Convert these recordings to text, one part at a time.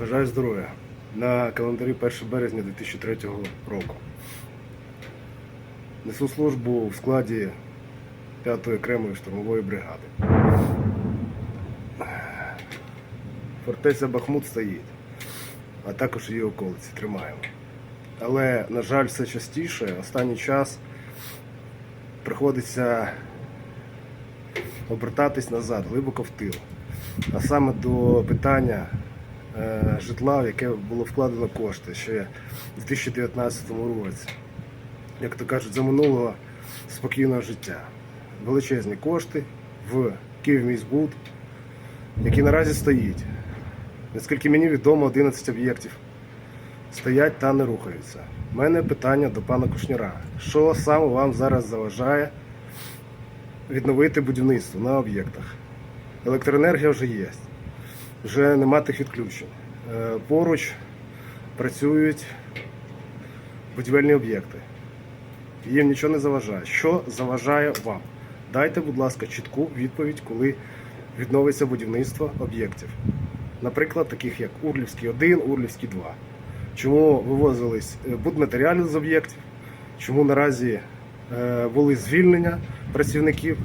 Бажаю здоров'я. На календарі 1 березня 2003 року. Несу службу в складі 5-ї окремої штурмової бригади. Фортеця Бахмут стоїть, а також її околиці тримаємо. Але, на жаль, все частіше, останній час приходиться обертатись назад, глибоко в тил. А саме до питання житла, в яке було вкладено кошти ще в 2019 році. Як то кажуть, за минулого спокійного життя. Величезні кошти в Київміськбуд, який наразі стоїть. Наскільки мені відомо, 11 об'єктів стоять та не рухаються. У мене питання до пана Кушніра. Що саме вам зараз заважає відновити будівництво на об'єктах? Електроенергія вже є, вже нема тих відключень. Е, Поруч працюють будівельні об'єкти. Їм нічого не заважає. Що заважає вам? Дайте, будь ласка, чітку відповідь, коли відновиться будівництво об'єктів. Наприклад, таких як Урлівський 1, Урлівський 2. Чому вивозились е, будматеріали з об'єктів? Чому наразі е, були звільнення працівників?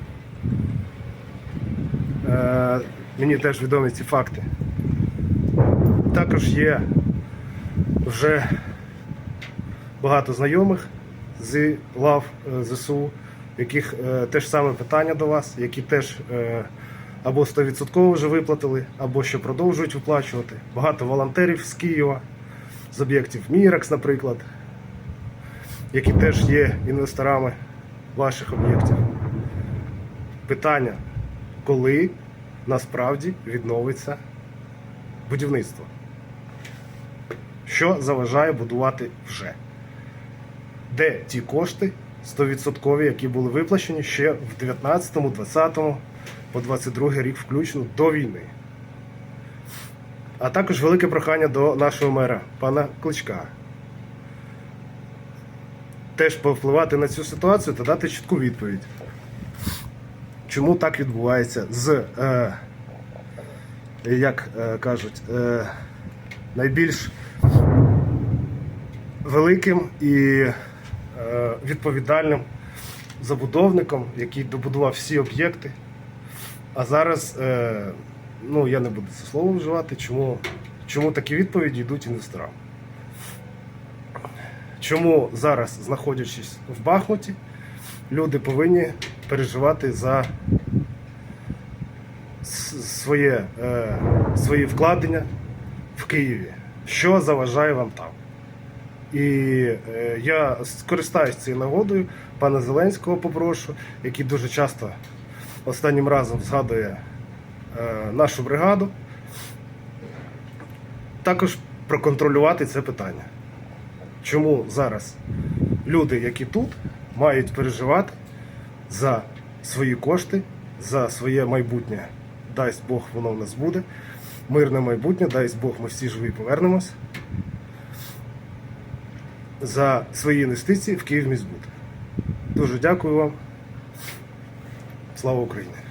Мені теж відомі ці факти. Також є вже багато знайомих з лав е, ЗСУ, яких е, теж саме питання до вас, які теж е, або 100% вже виплатили, або ще продовжують виплачувати. Багато волонтерів з Києва, з об'єктів Міракс, наприклад, які теж є інвесторами ваших об'єктів. Питання, коли насправді відновиться будівництво? Що заважає будувати вже? Де ті кошти 100%, які були виплачені ще в 19-му, 20-му, по 22 рік включно до війни? А також велике прохання до нашого мера, пана Кличка. Теж повпливати на цю ситуацію та дати чітку відповідь. Чому так відбувається з, е, як е, кажуть, е, найбільш великим і е, відповідальним забудовником, який добудував всі об'єкти. А зараз, е, ну я не буду це слово вживати, чому, чому такі відповіді йдуть інвесторам. Чому зараз, знаходячись в Бахмуті, люди повинні переживати за своє, е, свої вкладення в Києві? Що заважає вам там? І е, я скористаюсь цією нагодою, пана Зеленського попрошу, який дуже часто останнім разом згадує е, нашу бригаду, також проконтролювати це питання. Чому зараз люди, які тут, мають переживати за свої кошти, за своє майбутнє. Дасть Бог, воно в нас буде. Мирне майбутнє, дасть Бог, ми всі живі повернемось. За свої інвестиції в Київміськбуд. Дуже дякую вам. Слава Україні!